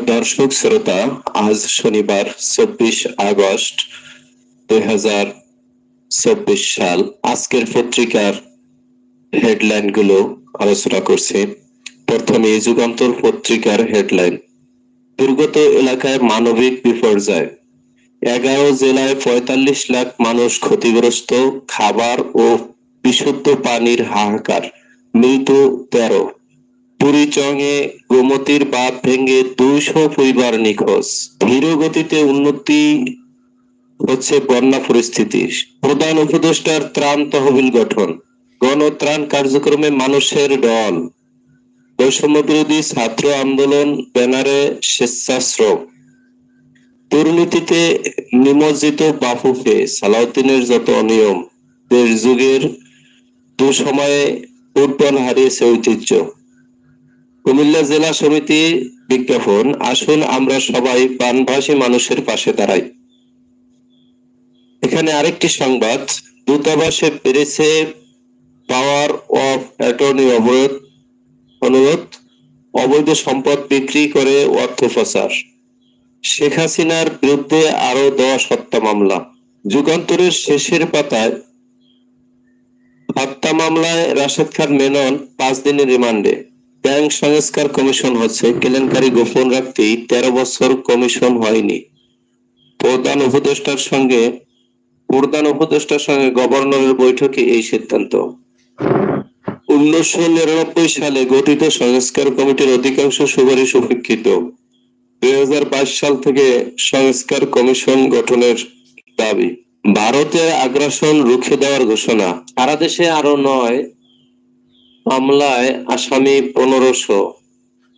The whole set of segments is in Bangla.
দর্শক, শ্রোতা, আজ শনিবার চব্বিশ আগস্ট দুই হাজার চব্বিশ সাল। আজকের পত্রিকার হেডলাইনগুলো আলোচনা করছি। প্রথমে যুগান্তর পত্রিকার হেডলাইন। দুর্গত এলাকায় মানবিক বিপর্যয়। এগারো জেলায় পঁয়তাল্লিশ লাখ মানুষ ক্ষতিগ্রস্ত, খাবার ও বিশুদ্ধ পানির হাহাকার। মৃত তেরো। পুরীচঙে গোমতীর বাঁধ ভেঙে দুইশো পরিবার নিখোঁজ। ধীর গতিতে উন্নতি হচ্ছে বন্যা পরিস্থিতি প্রধান উপদেষ্টার ত্রাণ তহবিল গঠন। গণত্রাণ কার্যক্রমে মানুষের দল বৈষম্য বিরোধী ছাত্র আন্দোলন ব্যানারে স্বেচ্ছাশ্রম। দুর্নীতিতে নিমজ্জিত বাফুফে সালাউদ্দিনের যত অনিয়ম, দেশ যুগের দুসময়ে ফুটবল হারিয়েছে ঐতিহ্য। কুমিল্লা জেলা সমিতি বিজ্ঞাপন, আসুন আমরা সবাই বানভাসী মানুষের পাশে দাঁড়াই। এখানে আরেকটি সংবাদ, দূতাবাসে বেড়েছে পাওয়ার অফ অ্যাটর্নি অবরোধ অনুরোধ, অবৈধ সম্পদ বিক্রি করে অর্থ পাচার শেখ হাসিনার বিরুদ্ধে আরও দশ হত্যা মামলা। যুগান্তরের শেষের পাতায় হত্যা মামলায় রাশেদ খান মেনন পাঁচ দিনের রিমান্ডে। ব্যাংক সংস্কার কমিশন হচ্ছে, কেলেঙ্কারি গোপন রাখতেই তেরো বছর কমিশন হয়নি। প্রধান উপদেষ্টার সঙ্গে, প্রধান উপদেষ্টার সঙ্গে গভর্নরের বৈঠকে এই সিদ্ধান্ত। উনিশশো নিরানব্বই সালে গঠিত সংস্কার কমিটির অধিকাংশ সুপারিশ উপেক্ষিত। দুই সাল থেকে সংস্কার কমিশন গঠনের দাবি। ভারতের আগ্রাসন রুখে দেওয়ার ঘোষণা। সারা দেশে আরও নয় মামলায় আসামি পনেরোশো।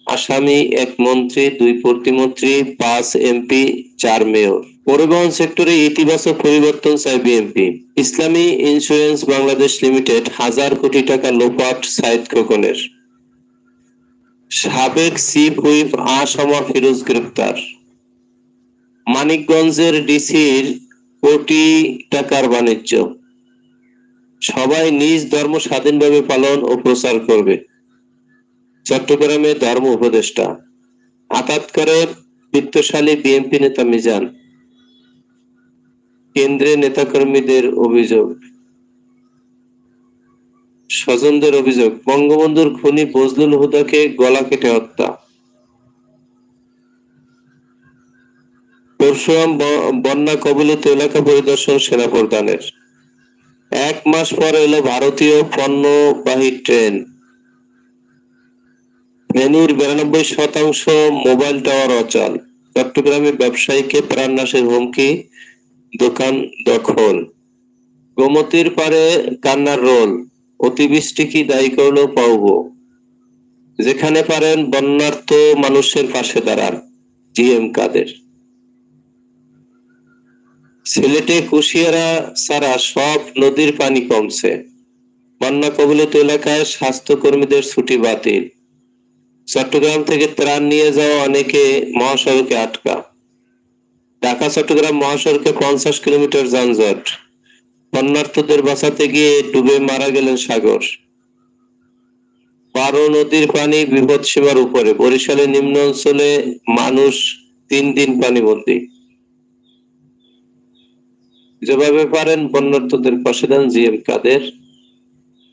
আসামি এক মন্ত্রী, দুই প্রতিমন্ত্রী, পাঁচ এমপি, চার মেয়র। পরিবহন সেক্টরে ইতিবাচক পরিবর্তন চায় বিএনপি। ইসলামী ইন্স্যুরেন্স বাংলাদেশ লিমিটেড হাজার কোটি টাকা লোপাট সাইদ খোকনের। সাবেক চিফ হুইপ আসামা ফিরোজ গ্রেপ্তার। মানিকগঞ্জের ডিসির কোটি টাকার বাণিজ্য। সবাই নিজ ধর্ম স্বাধীনভাবে পালন ও প্রচার করবে। চট্টগ্রামে ধর্ম উপদেষ্টা আঘাত করে বিত্তশালী বিএনপি নেতা মিজান কেন্দ্রে নেতাকর্মীদের অভিযোগ, স্বজনদের অভিযোগ, বঙ্গবন্ধুর খুনি বজলুল হুদাকে গলা কেটে হত্যা। পরশুরাম বন্যা কবলিত এলাকা পরিদর্শন সেনা প্রধানের এক মাস পর এলো ভারতীয় পণ্যবাহী ট্রেন। ফেনীর বিরানব্বই শতাংশ মোবাইল টাওয়ার অচল। চট্টগ্রামে ব্যবসায়ীকে প্রাণনাশের হুমকি, দোকান দখল। গোমতীর পারে কান্নার রোল, অতিবৃষ্টি কি দায়ী করল পাওবো যেখানে পারেন বন্যার্থ মানুষের পাশে দাঁড়ান, জিএম কাদের। সিলেটে কুশিয়ারা ছাড়া সব নদীর পানি কমছে। বন্যা কবলিত এলাকায় স্বাস্থ্যকর্মীদের ছুটি বাতিল। চট্টগ্রাম থেকে ত্রাণ নিয়ে যাওয়া অনেকে মহাসড়কে আটকা। ঢাকা, চট্টগ্রাম মহাসড়কে পঞ্চাশ কিলোমিটার যানজট। বন্যার্থদের বাঁচাতে গিয়ে ডুবে মারা গেলেন সাগর। বারো নদীর পানি বিপদ সীমার উপরে। বরিশালের নিম্ন অঞ্চলে মানুষ তিন দিন পানিবন্দী। যেভাবে পারেন বন্যার্থদের পাশে দেন, জিএম কাদের।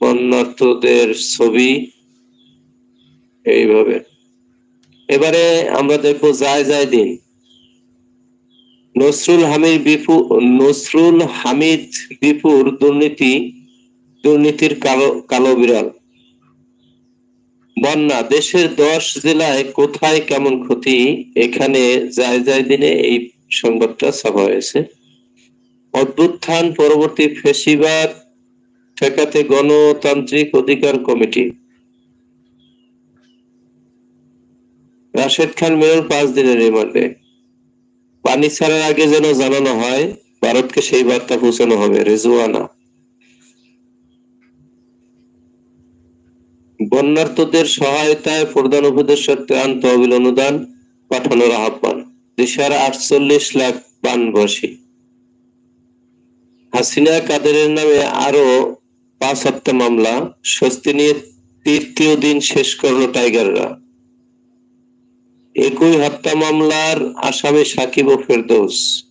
বন্যার্থদের ছবি, এইভাবে। এবারে আমরা দেখব যায় যায় দিন। নসরুল হামিদ বিপু, নসরুল হামিদ বিপুর দুর্নীতি, দুর্নীতির কালো কালো বিড়াল। বন্যা, দেশের দশ জেলায় কোথায় কেমন ক্ষতি? এখানে যায় যায় দিনে এই সংবাদটা ছাপা হয়েছে। অভ্যুত্থান পরবর্তী ফেসিবাদ ঠেকাতে গণতান্ত্রিক অধিকার কমিটি। রাশেদ খান মেয়র পাঁচ দিনের রিমান্ডে। পানি ছাড়ার আগে যেন জানানো হয়, ভারতকে সেই বার্তা পৌঁছানো হবে রেজুয়ানা বন্যার্থদের সহায়তায় প্রধান উপদেষ্টার ত্রাণ তহবিল অনুদান পাঠানোর আহ্বান, দেশের আটচল্লিশ লাখ বানবাসী হাসিনা কাদেরের নামে আরও পাঁচ হত্যা মামলা, স্বস্তি নিয়ে তৃতীয় দিন শেষ করল টাইগাররা। একই হত্যা মামলার আসামি সাকিব ও ফেরদৌস।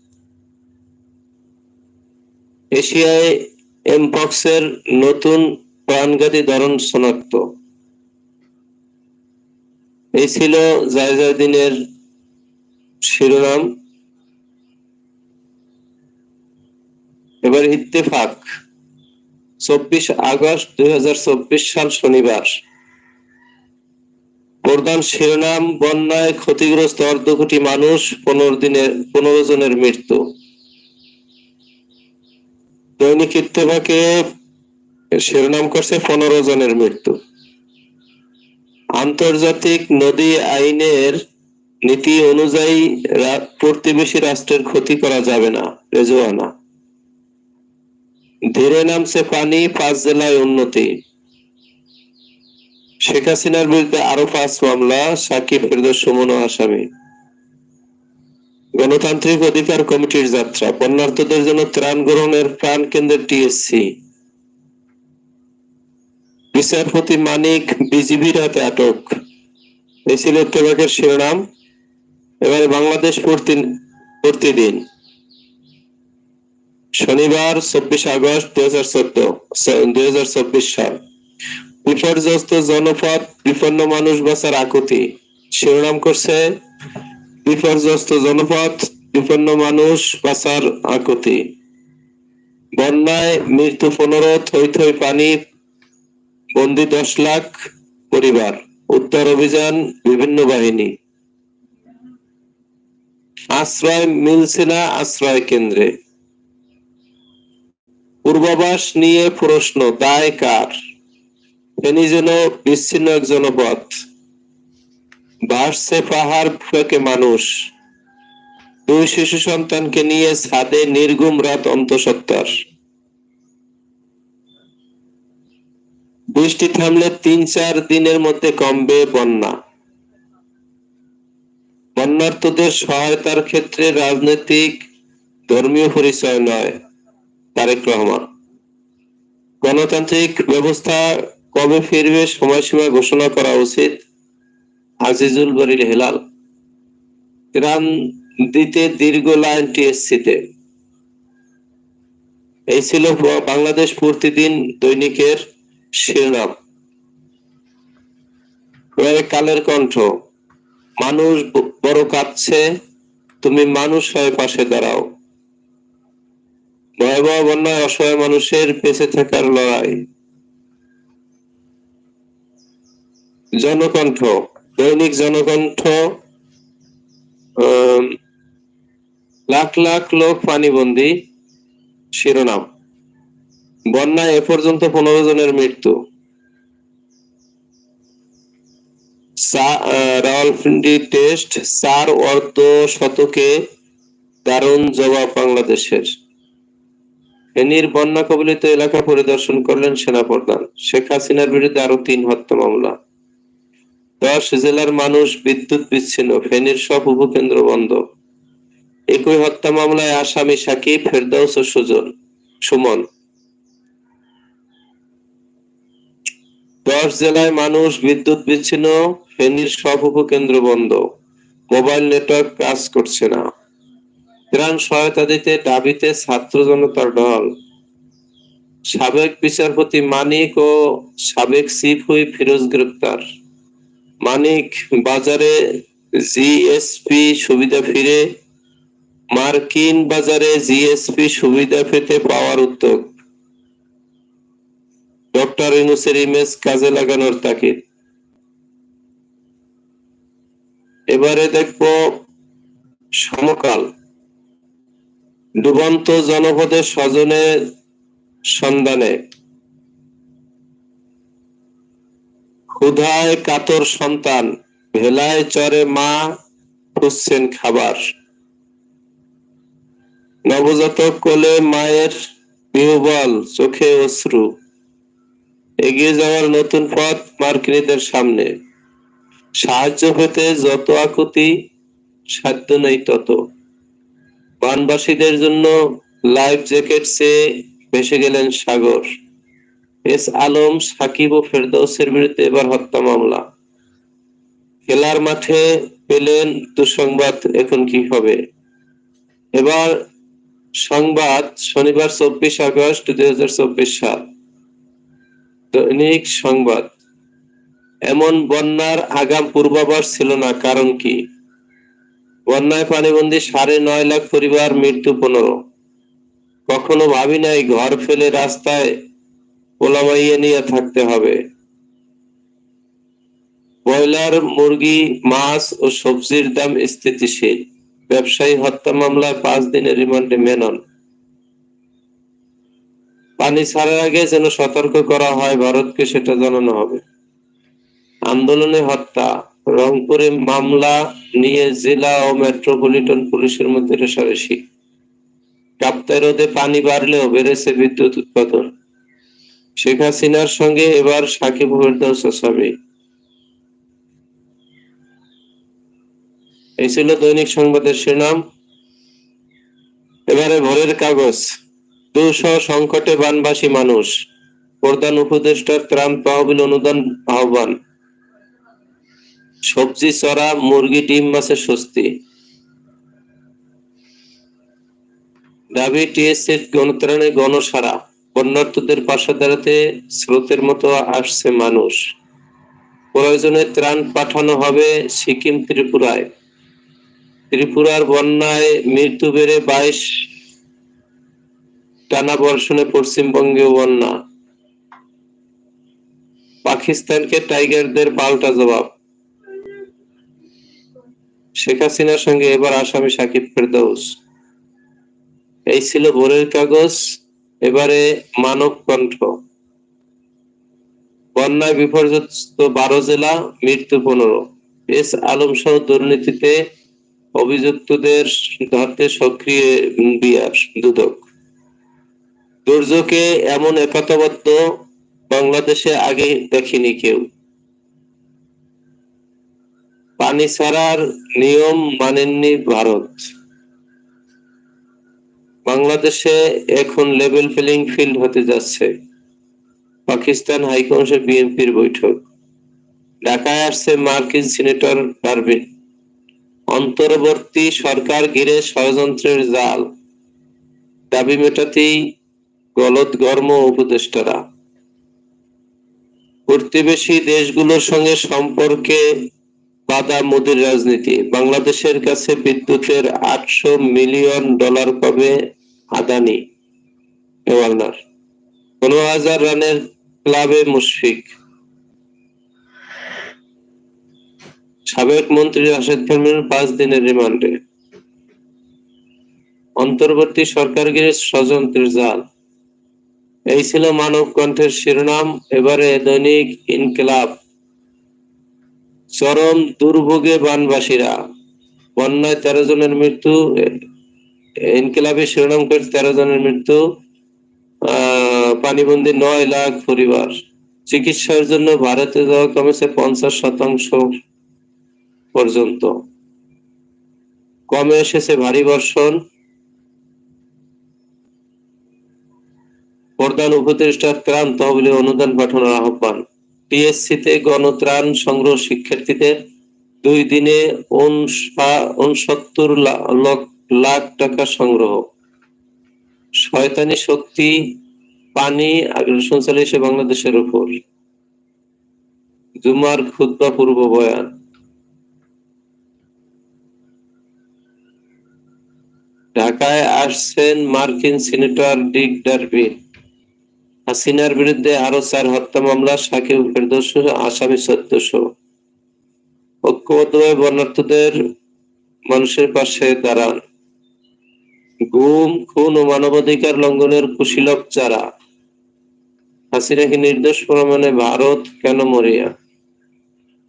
এশিয়ায় এমপক্সের নতুন প্রাণঘাতী ধরন শনাক্ত। এই ছিল জায়জাদিনের শিরোনাম। এবার ইত্তেফাক। চব্বিশ আগস্ট দুই হাজার চব্বিশ সাল শনিবার। প্রধান শিরোনাম, বন্যায় ক্ষতিগ্রস্ত অর্ধ কোটি মানুষ, পনেরো দিনের, পনেরো জনের মৃত্যু। দৈনিক ইত্তেফাকে শিরোনাম করছে পনেরো জনের মৃত্যু। আন্তর্জাতিক নদী আইনের নীতি অনুযায়ী প্রতিবেশী রাষ্ট্রের ক্ষতি করা যাবে না। রেজওয়ানা। ধীরে নামছে পানি, পাঁচ জেলায় উন্নতি। শেখ হাসিনার বিরুদ্ধে আরও পাঁচ মামলা, সাকিব, ফেরদৌস, সুমন ও আসামি। গণতান্ত্রিক অধিকার কমিটির যাত্রা বন্যার্থদের জন্য ত্রাণ গ্রহণের প্রাণ কেন্দ্রের টিএসসি। বিচারপতি মানিক, বিজিবির হাতে আটক। এই ছিল ইত্তেফাকের শিরোনাম, এবারে বাংলাদেশ প্রতি- প্রতিদিন। শনিবার চব্বিশ আগস্ট দুই হাজার চোদ্দ দুই হাজার চব্বিশ সাল। বিপর্যস্ত জনপদ, বিপন্ন মানুষ বাঁচার আকুতি। শিরোনাম করছে, বিপর্যস্ত জনপদ, বিপন্ন মানুষ বাঁচার আকুতি। বন্যায় মৃত্যু পনেরো, থই থই পানি, বন্দি দশ লাখ পরিবার। উদ্ধার অভিযান, বিভিন্ন বাহিনী। আশ্রয় মিলছে না আশ্রয় কেন্দ্রে। পূর্বাভাস নিয়ে প্রশ্ন, দায় কার? ফেনী যেন বিচ্ছিন্ন এক জনপদ ভাসছে পাহাড় থেকে মানুষ। দুই শিশু সন্তানকে নিয়ে ছাদে নির্গুম রাত অন্তঃসত্ত্বার। বৃষ্টি থামলে তিন চার দিনের মধ্যে কমবে বন্যা। বন্যার্থদের সহায়তার ক্ষেত্রে রাজনৈতিক, ধর্মীয় পরিচয় নয়। তারেক রহমান। গণতান্ত্রিক ব্যবস্থা কবে ফিরবে সময়সীমা ঘোষণা করা উচিত? আজিজুল বরিল হেলাল। ত্রাণ দিতে দীর্ঘ লাইন টিএসসিতে। এই ছিল বাংলাদেশ প্রতিদিন দৈনিকের শিরোনাম। কালের কণ্ঠ। মানুষ বড় কাঁদছে, তুমি মানুষ হয়ে পাশে দাঁড়াও। ভয়াবহ বন্যায় অসহায় মানুষের বেঁচে থাকার লড়াই। জনকণ্ঠ, দৈনিক জনকণ্ঠ লাখ লাখ লোক পানিবন্দী শিরোনাম। বন্যায় এ পর্যন্ত পনেরো জনের মৃত্যু। রাওয়ালপিন্ডি টেস্ট চার অর্ধ শতকে দারুণ জবাব বাংলাদেশের। ফেনীর বন্যা কবলিত এলাকা পরিদর্শন করলেন সেনাপ্রধান শেখ হাসিনার বিরুদ্ধে আরও তিন হত্যা মামলা। দশ জেলার মানুষ বিদ্যুৎ বিচ্ছিন্ন, ফেনীর সব উপকেন্দ্র বন্ধ। একই হত্যা মামলায় আসামি সাকিব, ফেরদাউস ও সুজন, সুমন। দশ জেলায় মানুষ বিদ্যুৎ বিচ্ছিন্ন, ফেনীর সব উপকেন্দ্র বন্ধ। মোবাইল নেটওয়ার্ক কাজ করছে না। ত্রাণ সহায়তা দিতে দাবিতে ছাত্র জনতার দল। সাবেক বিচারপতি মানিক ও সাবেক চিফ হুইপ ফিরোজ গ্রেপ্তার। মানিক বাজারে জিএসপি সুবিধা ফিরে, মার্কিন বাজারে জিএসপি সুবিধা পেতে পাওয়ার উদ্যোগ। ডক্টর ইউনুসের ইমেজ কাজে লাগানোর তাকিদ এবারে দেখব সমকাল। ডুবন্ত জনপদের স্বজনের সন্ধানে। ক্ষুধায় কাতর সন্তান, ভেলায় চরে মা খুঁজছেন খাবার। নবজাতক কোলে মায়ের বিহবল, চোখে অশ্রু। এগিয়ে যাওয়ার নতুন পথ মার্কিনীদের সামনে। সাহায্য পেতে যত আকুতি, সাধ্য নেই তত। বানবাসীদের জন্য লাইফ জ্যাকেট চেয়ে ভেসে গেলেন সাগর। এস আলম, সাকিব ও ফেরদৌসের বিরুদ্ধে এবার হত্যা মামলা। খেলার মাঠে পেলেন দুঃসংবাদ, এখন কি হবে? এবার সংবাদ শনিবার চব্বিশ আগস্ট দুই হাজার চব্বিশ সাল। দৈনিক সংবাদ। এমন বন্যার আগাম পূর্বাভাস ছিল না, কারণ কি? বন্যায় পানিবন্দী সাড়ে নয় লাখ পরিবার মৃত্যু পনেরো। কখনো ভাবি নাই ঘর ফেলে রাস্তায় পোলামাইয়ে নিয়ে থাকতে হবে। ব্রয়লার, মুরগি, মাছ ও সবজির দাম স্থিতিশীল। ব্যবসায়ী হত্যা মামলায় পাঁচ দিনের রিমান্ডে মেনন। পানি ছাড়ার আগে যেন সতর্ক করা হয়, ভারতকে সেটা জানানো হবে। আন্দোলনে হত্যা, রংপুরে মামলা নিয়ে জেলা ও মেট্রোপলিটন পুলিশের মধ্যে রেশারেশি। কাপ্তাই রোদে পানি বাড়লেও বেড়েছে বিদ্যুৎ উৎপাদন। শেখ হাসিনার সঙ্গে এবার সাকিব ফেরদৌস আসামি এই ছিল দৈনিক সংবাদের শিরোনাম। এবারে ভোরের কাগজ। দুঃসহ সংকটে বানবাসী মানুষ। প্রধান উপদেষ্টার ত্রাণ তহবিল অনুদান আহ্বান। সবজি, চড়া, মুরগি, ডিম, মাছের স্বস্তি। দাবি টিএসসির গণত্রাণে গণসারা। বন্যার্থদের পাশে দাঁড়াতে স্রোতের মতো আসছে মানুষ। প্রয়োজনে ত্রাণ পাঠানো হবে সিকিম ত্রিপুরায়। ত্রিপুরার বন্যায় মৃত্যু বেড়ে বাইশ টানা বর্ষণে পশ্চিমবঙ্গেও বন্যা। পাকিস্তানকে টাইগারদের পাল্টা জবাব। শেখ হাসিনার সঙ্গে এবার আসামি সাকিব ফেরদৌস। এই ছিল ভোরের কাগজ, এবারে মানব কণ্ঠ। বন্যায় বিপর্যস্ত বারো জেলা, মৃত্যু পনেরো। এস আলম সহ দুর্নীতিতে অভিযুক্তদের ধরতে সক্রিয় বিআর দুদক। দুর্যোগে এমন একতাবদ্ধ বাংলাদেশে আগে দেখিনি কেউ। পানি ছাড়ার নিয়ম মানেননি ভারত। বাংলাদেশে এখন লেভেল ফিলিং ফিল্ড হতে যাচ্ছে। পাকিস্তান হাইকমিশন বিএনপির বৈঠক। ঢাকায় আসছে মার্কিন সিনেটর পারভিন অন্তর্বর্তী সরকার ঘিরে ষড়যন্ত্রের জাল। দাবি মেটাতেই গলদ গর্ম উপদেষ্টারা। প্রতিবেশী দেশগুলোর সঙ্গে সম্পর্কে বাধা মোদীর রাজনীতি। বাংলাদেশের কাছে বিদ্যুতের আটশো মিলিয়ন ডলার পাবে আদানি, গভর্নর। পনেরো হাজার রানের ক্লাবে মুশফিক। সাবেক মন্ত্রী রাশেদ খানের পাঁচ দিনের রিমান্ডে। অন্তর্বর্তী সরকার গিরে স্বজন্ত্রের জাল। এই ছিল মানব কণ্ঠের শিরোনাম। এবারে দৈনিক ইনকিলাব। চরম দুর্ভোগে বানবাসীরা। বন্যায় তেরো জনের মৃত্যু ইনকিলাবে শিরোনাম করে তেরো জনের মৃত্যু পানিবন্দী নয় লাখ পরিবার। চিকিৎসার জন্য ভারতে যাওয়া কমেছে পঞ্চাশ শতাংশ পর্যন্ত। কমে এসেছে ভারী বর্ষণ। প্রধান উপদেষ্টার ত্রাণ তহবিলে অনুদান পাঠানোর আহ্বান। টিএসসি তে গণত্রাণ সংগ্রহ শিক্ষার্থীদের দুই দিনে উনসত্তর লাখ টাকা সংগ্রহ। শয়তানি শক্তি, পানি, আগ্রাসন চালিয়েছে বাংলাদেশের উপর। জুমার খুদ্া পূর্ব বয়ান। ঢাকায় আসছেন মার্কিন সিনেটর ডিক ডারবি হাসিনার বিরুদ্ধে আরও চার হত্যা মামলা সাকিব ফেরদৌস আসামি সদস্য ঐক্যবদ্ধভাবে বর্ণার্থদের মানুষের পাশে দাঁড়ান। গুম, খুন ও মানবাধিকার লঙ্ঘনের কুশীলক যারা হাসিনাকে নির্দোষ প্রমাণে ভারত কেন মরিয়া?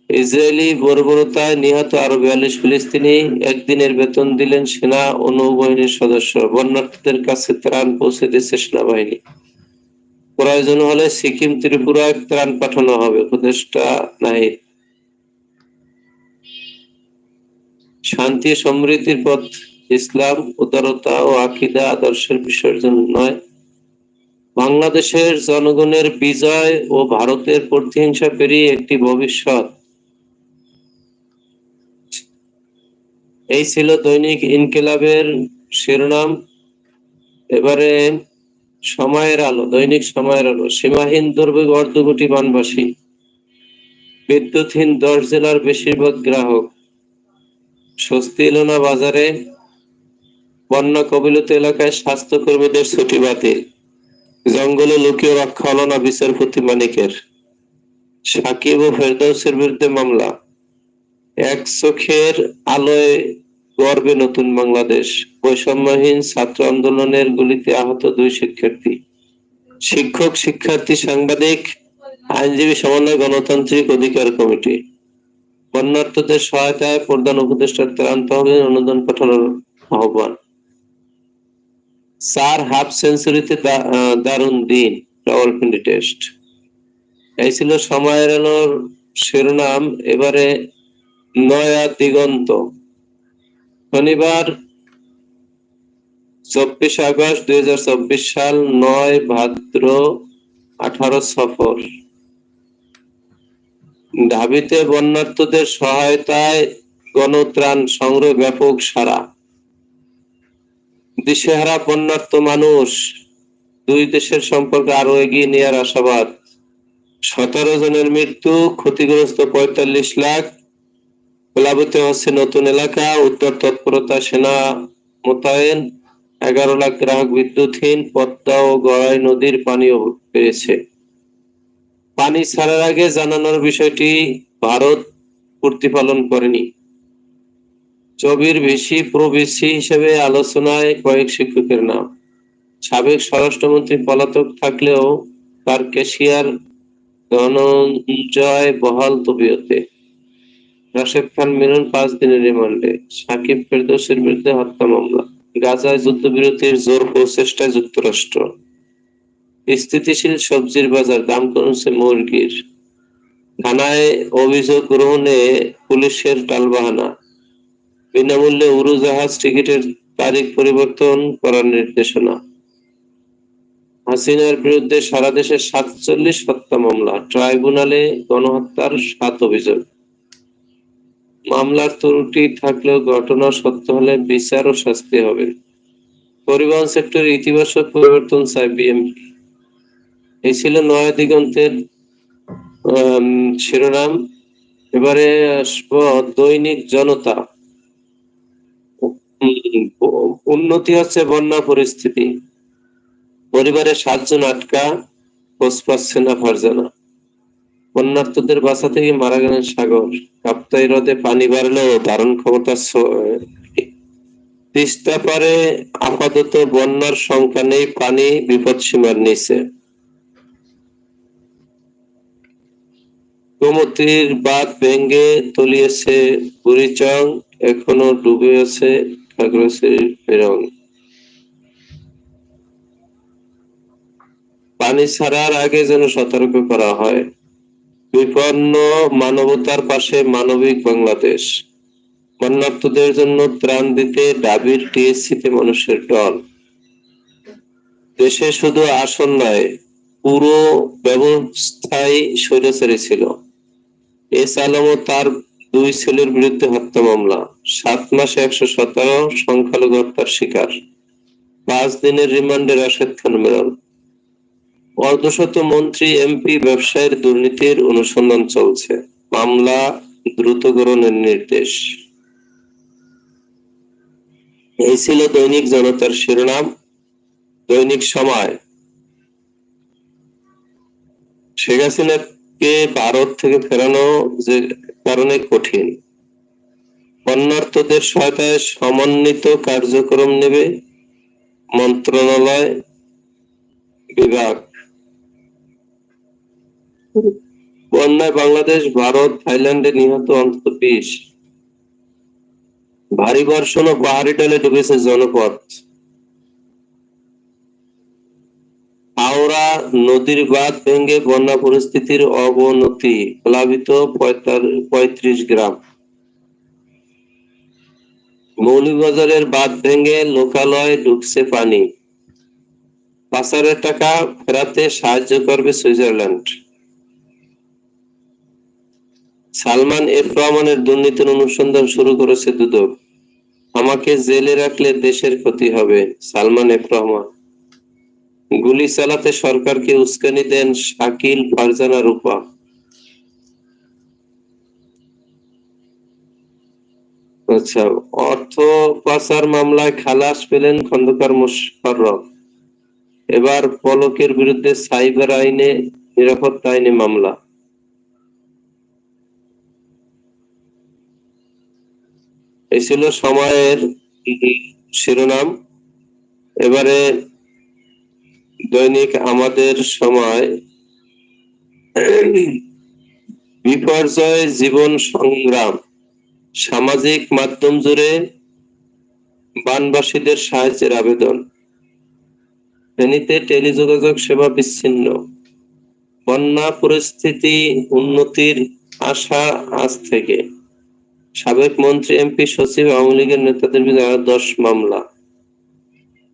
ইসরায়েলি বর্বরতায় নিহত আরও বিয়াল্লিশ ফিলিস্তিনি একদিনের বেতন দিলেন সেনা ও নৌবাহিনীর সদস্য। বন্যার্থীদের কাছে ত্রাণ পৌঁছে দিচ্ছে সেনাবাহিনী। প্রয়োজন হলে সিকিম, ত্রিপুরায় ত্রাণ পাঠানো হবে। উপদেষ্টা নাই। শান্তি সমৃদ্ধির পথ, ইসলাম, উদারতা ও আকিদা আদর্শের বিসর্জন নয়। বাংলাদেশের জনগণের বিজয় ও ভারতের প্রতিহিংসা পেরিয়ে একটি ভবিষ্যৎ। এই ছিল দৈনিক ইনকিলাবের শিরোনাম। এবারে সময়ের আলো, দৈনিক সময়ের আলো, সীমাহীন দুর্ভোগ অর্ধ কোটি বানবাসী বিদ্যুৎহীন দশ জেলার বেশিরভাগ গ্রাহক। স্বস্তি এলো না বাজারে, বন্যা কবিলত এলাকায় স্বাস্থ্যকর্মীদের ছুটি বাতিল জঙ্গলে লুকিয়ে রক্ষা হলো না বিচারপতি মানিকের। সাকিব ও ফেরদৌসের বিরুদ্ধে মামলা। এক চোখের আলোয় গর্বে নতুন বাংলাদেশ। বৈষম্যহীন ছাত্র আন্দোলনের গুলিতে আহত দুই শিক্ষার্থী। শিক্ষক, শিক্ষার্থী, সাংবাদিক, আইনজীবী, সমন্বয়, গণতান্ত্রিক অধিকার কমিটি। বন্যার্থদের সহায়তায় প্রধান উপদেষ্টার ত্রাণ তহবিল অনুদান পাঠানোর আহ্বান। চার হাফ সেঞ্চুরিতে দারুণ দিন রাওয়ালপিন্ডি টেস্ট। এই ছিল সময়ের শিরোনাম। এবারে নয়া দিগন্ত। শনিবার চব্বিশ আগস্ট দুই হাজার চব্বিশ সাল নয় ভাদ্র আঠারো সফর। ঢাবিতে বন্যার্থদের সহায়তায় গণত্রাণ সংগ্রহ ব্যাপক সারা দিশেহারা বন্যার্থ মানুষ দুই দেশের সম্পর্কে আরও এগিয়ে নেওয়ার আশাবাদ। সতেরো জনের মৃত্যু, ক্ষতিগ্রস্ত পঁয়তাল্লিশ লাখ প্লাবিত হচ্ছে নতুন এলাকা, উত্তর তৎপরতা সেনা মোতায়েন, এগারো লাখ গ্রাহক বিদ্যুৎহীন, পদ্মা ও গড়াই নদীর পানিও পেয়েছে। পানি ছাড়ার আগে জানানোর বিষয়টি ভারত প্রতিপালন করেনি। চবির ভিসি প্রবিসি হিসেবে আলোচনায় কয়েক শিক্ষকের নাম। সাবেক স্বরাষ্ট্রমন্ত্রী পলাতক থাকলেও তার কেশিয়ার ধনঞ্জয় বহাল তবিয়তে। রাশেদ খান মিলন পাঁচ দিনের রিমান্ডে। সাকিব ফেরদৌসের বিরুদ্ধে হত্যা মামলা। গাজায় যুদ্ধবিরতির জোর প্রচেষ্টায় যুক্তরাষ্ট্র। স্থিতিশীল সবজির বাজার, দাম কমছে মুরগির। থানায় অভিযোগ গ্রহণে পুলিশের টালবাহানা। বিনামূল্যে উড়োজাহাজ টিকিটের তারিখ পরিবর্তন করার নির্দেশনা। হাসিনার বিরুদ্ধে সারা দেশে সাতচল্লিশ হত্যা মামলা। ট্রাইব্যুনালে গণহত্যার সাত অভিযোগ। মামলার ত্রুটি থাকলেও ঘটনা সত্য হলে বিচার ও শাস্তি হবে। পরিবহন সেক্টরে ইতিবাচক পরিবর্তন চায় বিএমপি এই ছিল নয়া দিগন্তের শিরোনাম। এবারে আসব দৈনিক জনতা। উন্নতি হচ্ছে বন্যা পরিস্থিতি। পরিবারের সাতজন আটকা খোঁজ পাচ্ছে না ফারজানা। বন্যার্থদের বাসা থেকে মারা গেলেন সাগর। কাপ্তাই হ্রদে পানি বাড়লেও ধারণ ক্ষমতা তিস্তা পারে আপাতত বন্যার সংখ্যা নেই, পানি বিপদ সীমার নিচে। গোমতীর বাঁধ ভেঙ্গে তলিয়েছে বুড়িচং, এখনও ডুবে আছে ফেরং পানি ছাড়ার আগে যেন সতর্ক করা হয়। বিপন্ন মানবতার পাশে মানবিক বাংলাদেশ। বন্যার্থদের জন্য ত্রাণ দিতে ডাবির টিএসসিতে মানুষের দল দেশে শুধু আসন নয়, পুরো ব্যবস্থায় স্বৈরাচারী ছিল। এস আলম তার দুই ছেলের বিরুদ্ধে হত্যা মামলা। সাত মাসে একশো সতেরো সংখ্যালঘু হত্যার শিকার। পাঁচ দিনের রিমান্ডে রাশেদ খান মেরন অর্ধশত মন্ত্রী, এমপি, ব্যবসায়ের দুর্নীতির অনুসন্ধান চলছে। মামলা দ্রুত গ্রহণের নির্দেশ। এই ছিল দৈনিক জনতার শিরোনাম। দৈনিক সময়। শেখ হাসিনাকে ভারত থেকে ফেরানো যে কারণে কঠিন। বন্যার্থদের সহায়তায় সমন্বিত কার্যক্রম নেবে মন্ত্রণালয় বিভাগ। বন্যায় বাংলাদেশ, ভারত, থাইল্যান্ডে নিহত অন্তত বিশ। ভারী বর্ষণ ও পাহাড়ি ডালে ডুবেছে জনপথ হাওড়া নদীর বাঁধ ভেঙে বন্যা পরিস্থিতির অবনতি, প্লাবিত পঁয়ত্রিশ গ্রাম। মৌলভীবাজারের বাঁধ ভেঙে লোকালয়ে ঢুকছে পানি। পাচারের টাকা ফেরাতে সাহায্য করবে সুইজারল্যান্ড। সালমান এফ রহমানের দুর্নীতির অনুসন্ধান শুরু করেছে দুদক। আমাকে জেলে রাখলে দেশের ক্ষতি হবে, সালমান এফ রহমান গুলি চালাতে সরকারকে উস্কানি দেন শাকিল, ফারজানা, রূপা। আচ্ছা অর্থ পাচার মামলায় খালাস পেলেন খন্দকার মোশাররফ। এবার পলকের বিরুদ্ধে সাইবার আইনে, নিরাপত্তা আইনে মামলা। এই ছিল সময়ের শিরোনাম। এবারে দৈনিক আমাদের সময়। বিপর্যয় জীবন সংগ্রাম। সামাজিক মাধ্যম জুড়ে বানবাসীদের সাহায্যের আবেদন। ফেনীতে টেলিযোগাযোগ সেবা বিচ্ছিন্ন। বন্যা পরিস্থিতি, উন্নতির আশা আজ থেকে। সাবেক মন্ত্রী এমপি সচিব আওয়ামী লীগের নেতাদের বিরুদ্ধে আরও দশ মামলা।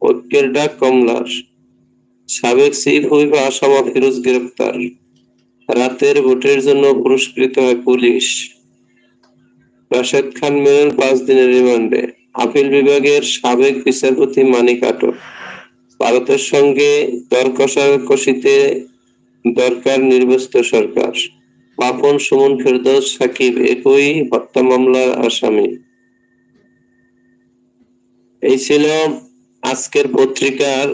ঐক্যের ডাক কমলার। সাবেক চিফ হুইপ আসামা ফিরোজ গ্রেপ্তার। রাতের ভোটের জন্য পুরস্কৃত হয় পুলিশ। রাশেদ খান মেনন পাঁচ দিনের রিমান্ডে। আপিল বিভাগের সাবেক বিচারপতি মানিক আটক। ভারতের সঙ্গে দর কষাকষিতে দরকার নির্বাচিত সরকার। পাপন সুমন ফেরদৌস সাকিব একই হত্যা মামলার আসামি। এই ছিল আজকের পত্রিকার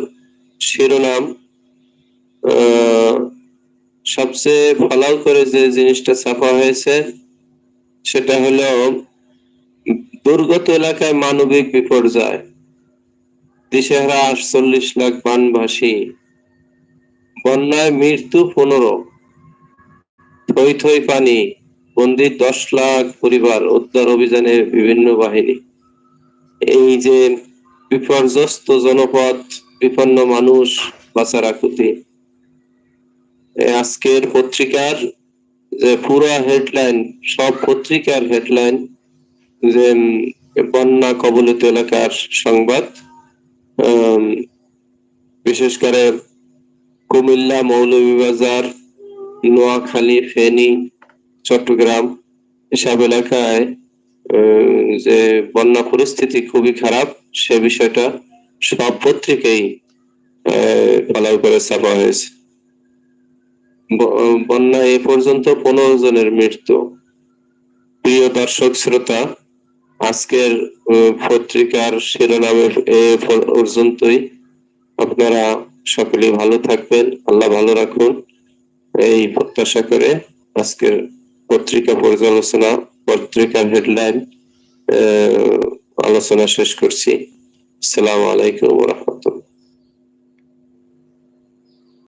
শিরোনাম। সবচেয়ে ফলাও করে যে জিনিসটা ছাপা হয়েছে, সেটা হলো, দুর্গত এলাকায় মানবিক বিপর্যয়। দিশেহারা আটচল্লিশ লাখ বানভাসী বন্যায় মৃত্যু পনেরো। থই থই পানি বন্দি দশ লাখ পরিবার উদ্ধার অভিযানে বিভিন্ন বাহিনী। এই যে বিপর্যস্ত জনপদ, বিপন্ন মানুষ বাঁচার আকুতি। আজকের পত্রিকার যে পুরো হেডলাইন, সব পত্রিকার হেডলাইন যে বন্যা কবলিত এলাকার সংবাদ বিশেষ করে কুমিল্লা মৌলভীবাজার নোয়াখালী, ফেনী, চট্টগ্রাম এসব এলাকায় যে বন্যা পরিস্থিতি খুবই খারাপ, সে বিষয়টা সব পত্রিকাই ফলাও করে ছাপা হয়েছে। বন্যা এ পর্যন্ত পনেরো জনের মৃত্যু। প্রিয় দর্শক, শ্রোতা, আজকের পত্রিকার শিরোনামে এ পর্যন্তই। আপনারা সকলে ভালো থাকবেন। আল্লাহ ভালো রাখুন। এই প্রত্যাশা করে আজকের পত্রিকা পর্যালোচনা পত্রিকার হেডলাইন আলোচনা শেষ করছি। আসসালামু আলাইকুম